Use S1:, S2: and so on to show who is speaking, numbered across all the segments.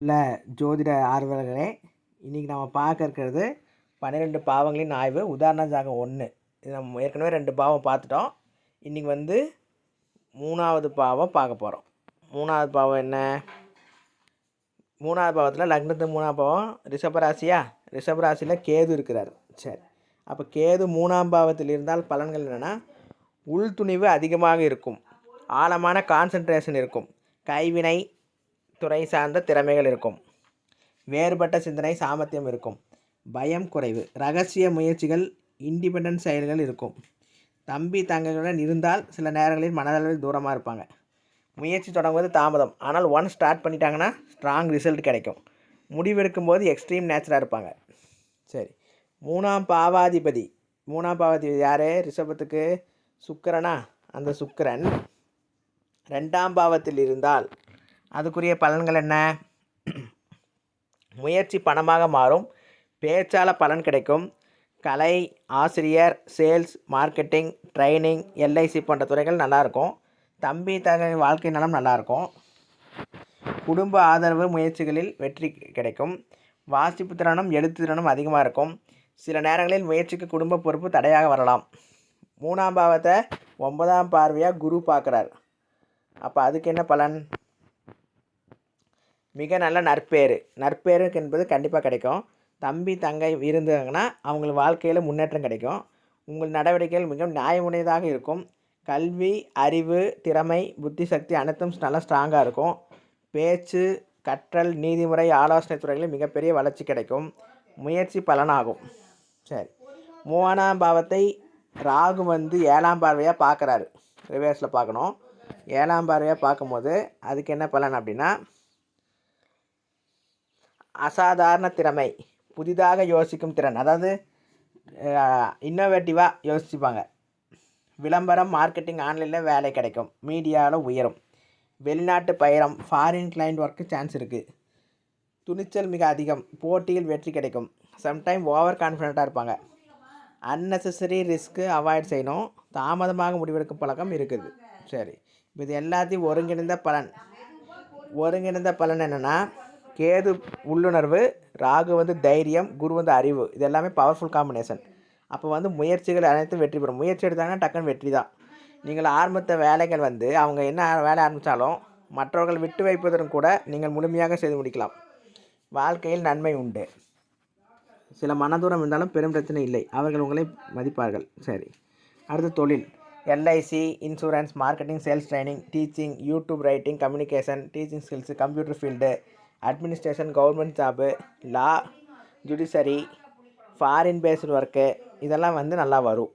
S1: இல்லை ஜோதிட ஆர்வலர்களே இன்றைக்கி நம்ம பார்க்க இருக்கிறது பன்னிரெண்டு பாவங்களின் ஆய்வு. உதாரண ஜாகம் ஒன்று இது நம்ம ஏற்கனவே ரெண்டு பாவம் பார்த்துட்டோம். இன்றைக்கி வந்து மூணாவது பாவம் பார்க்க போகிறோம் மூணாவது பாவம் என்ன? மூணாவது பாவத்தில் லக்னத்து மூணாவது பாவம் ரிஷபராசியா ரிஷபராசியில் கேது இருக்கிறார். சரி. அப்போ கேது மூணாம் பாவத்தில் இருந்தால் பலன்கள் என்னென்னா உள்துணிவு அதிகமாக இருக்கும். ஆழமான கான்சன்ட்ரேஷன் இருக்கும். கைவினை துறை சார்ந்த திறமைகள் இருக்கும். வேறுபட்ட சிந்தனை சாமர்த்தியம் இருக்கும். பயம் குறைவு ரகசிய முயற்சிகள் இண்டிபெண்டன்ட் செயல்கள் இருக்கும். தம்பி தங்கைகளுடன் இருந்தால் சில நேரங்களில் மனதளவில் தூரமாக இருப்பாங்க. முயற்சி தொடங்குவது தாமதம். ஆனால் ஒன் ஸ்டார்ட் பண்ணிட்டாங்கன்னா ஸ்ட்ராங் ரிசல்ட் கிடைக்கும். முடிவெடுக்கும் போது எக்ஸ்ட்ரீம் நேச்சராக இருப்பாங்க. சரி. மூணாம் பாவாதிபதி. மூணாம் பாவாதிபதி யார்? ரிஷபத்துக்கு சுக்கரனா? அந்த சுக்கரன். ரெண்டாம் பாவத்தில் இருந்தால் அதுக்குரிய பலன்கள் என்ன? முயற்சி பணமாக மாறும். பேச்சால் பலன் கிடைக்கும். கலை ஆசிரியர் சேல்ஸ் மார்க்கெட்டிங் ட்ரைனிங் எல்ஐசி போன்ற துறைகள் நல்லாயிருக்கும். தம்பி தகை வாழ்க்கை நலம் நல்லாயிருக்கும். குடும்ப ஆதரவு முயற்சிகளில் வெற்றி கிடைக்கும். வாசிப்பு திறனும் எழுத்து திறனும் அதிகமாக இருக்கும். சில நேரங்களில் முயற்சிக்கு குடும்ப பொறுப்பு தடையாக வரலாம். மூணாம் பாவத்தை ஒன்பதாம் பார்வையாக குரு பார்க்குறார். அப்போ அதுக்கு என்ன பலன்? மிக நல்ல நற்பேறு. நற்பேறு என்பது கண்டிப்பாக கிடைக்கும். தம்பி தங்கை இருந்தாங்கன்னா அவங்களுக்கு வாழ்க்கையில் முன்னேற்றம் கிடைக்கும். உங்கள் நடவடிக்கைகள் மிகவும் நியாயமுடையதாக இருக்கும். கல்வி அறிவு திறமை புத்தி சக்தி அனைத்தும் நல்லா ஸ்ட்ராங்காக இருக்கும். பேச்சு கற்றல் நீதிமுறை ஆலோசனை துறைகளில் மிகப்பெரிய வளர்ச்சி கிடைக்கும். முயற்சி பலனாகும். சரி. மூணாம் பாவத்தை ராகு வந்து ஏழாம் பார்வையாக பார்க்குறாரு. ரிவர்ஸில் பார்க்கணும். ஏழாம் பார்வையாக பார்க்கும்போது அதுக்கு என்ன பலன் அப்படின்னா அசாதாரண திறமை. புதிதாக யோசிக்கும் திறன். அதாவது இன்னோவேட்டிவாக யோசிச்சுப்பாங்க விளம்பரம் மார்க்கெட்டிங் ஆன்லைனில் வேலை கிடைக்கும். மீடியாவில் உயரும். வெளிநாட்டு பயணம் ஃபாரின் கிளைண்ட் ஒர்க்கு சான்ஸ் இருக்குது துணிச்சல் மிக அதிகம். போட்டியில் வெற்றி கிடைக்கும். சம்டைம் ஓவர் கான்ஃபிடண்ட்டாக இருப்பாங்க. அன்னெசரி ரிஸ்க்கு அவாய்ட் செய்யணும். தாமதமாக முடிவெடுக்கும் பழக்கம் இருக்குது. சரி. இது எல்லாத்தையும் ஒருங்கிணைந்த பலன். ஒருங்கிணைந்த பலன் என்னென்னா கேது உள்ளுணர்வு ராகு வந்து தைரியம் குரு வந்து அறிவு. இது எல்லாமே பவர்ஃபுல் காம்பினேஷன் அப்போ வந்து முயற்சிகள் அனைத்தும் வெற்றி பெறும். முயற்சி எடுத்தாங்கன்னா டக்குன்னு வெற்றி தான். நீங்கள் ஆரம்பித்த வேலைகள் வந்து அவங்க என்ன வேலை ஆரம்பித்தாலும் மற்றவர்கள் விட்டு வைப்பதற்கு கூட நீங்கள் முழுமையாக செய்து முடிக்கலாம். வாழ்க்கையில் நன்மை உண்டு. சில மனதூரம் இருந்தாலும் பெரும் பிரச்சனை இல்லை. அவர்கள் உங்களை மதிப்பார்கள். சரி. அடுத்து தொழில். LIC insurance marketing sales training teaching YouTube writing communication teaching skills computer field administration government job law judiciary foreign based work இதெல்லாம் வந்து நல்லா வரும்.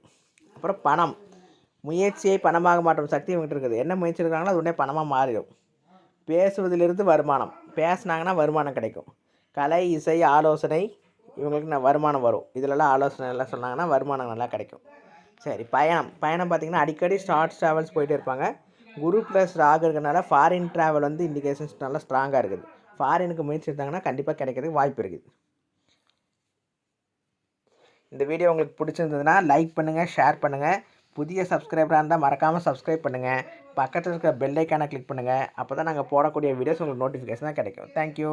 S1: அப்புறம் பணம். முயற்சியை பணமாக மாற்றும் சக்தி இவங்ககிட்ட இருக்குது. என்ன முயற்சி இருக்காங்களோ அது உடனே பணமாக மாறிடும். பேசுவதிலிருந்து வருமானம். பேசுனாங்கன்னா வருமானம் கிடைக்கும். கலை இசை ஆலோசனை இவங்களுக்கு நான் வருமானம் வரும். இதிலலாம் ஆலோசனை எல்லாம் சொன்னாங்கன்னா வருமானம் நல்லா கிடைக்கும். சரி பயணம். பயணம் பார்த்திங்கன்னா அடிக்கடி ஷார்ட் ட்ராவல்ஸ் போயிட்டே இருப்பாங்க. குரு ப்ளஸ் ராகு இருக்கிறனால ஃபாரின் ட்ராவல் வந்து இண்டிகேஷன்ஸ் நல்லா ஸ்ட்ராங்காக இருக்குது. ஃபாரினுக்கு முயற்சி எடுத்தாங்கன்னா கண்டிப்பாக கிடைக்கிறதுக்கு வாய்ப்பு இருக்குது. இந்த வீடியோ உங்களுக்கு பிடிச்சிருந்ததுன்னா லைக் பண்ணுங்கள் ஷேர் பண்ணுங்கள் புதிய சப்ஸ்கிரைபராக இருந்தால் மறக்காமல் சப்ஸ்கிரைப் பண்ணுங்கள் பக்கத்தில் இருக்கிற பெல் ஐக்கானை கிளிக் பண்ணுங்கள் அப்போ தான் நாங்கள் போடக்கூடிய வீடியோஸ் உங்களுக்கு நோட்டிஃபிகேஷனாக கிடைக்கும். தேங்க்யூ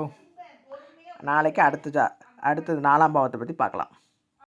S1: நாளைக்கு அடுத்த ஜா அடுத்தது நாலாம் பாவத்தை பற்றி பார்க்கலாம்.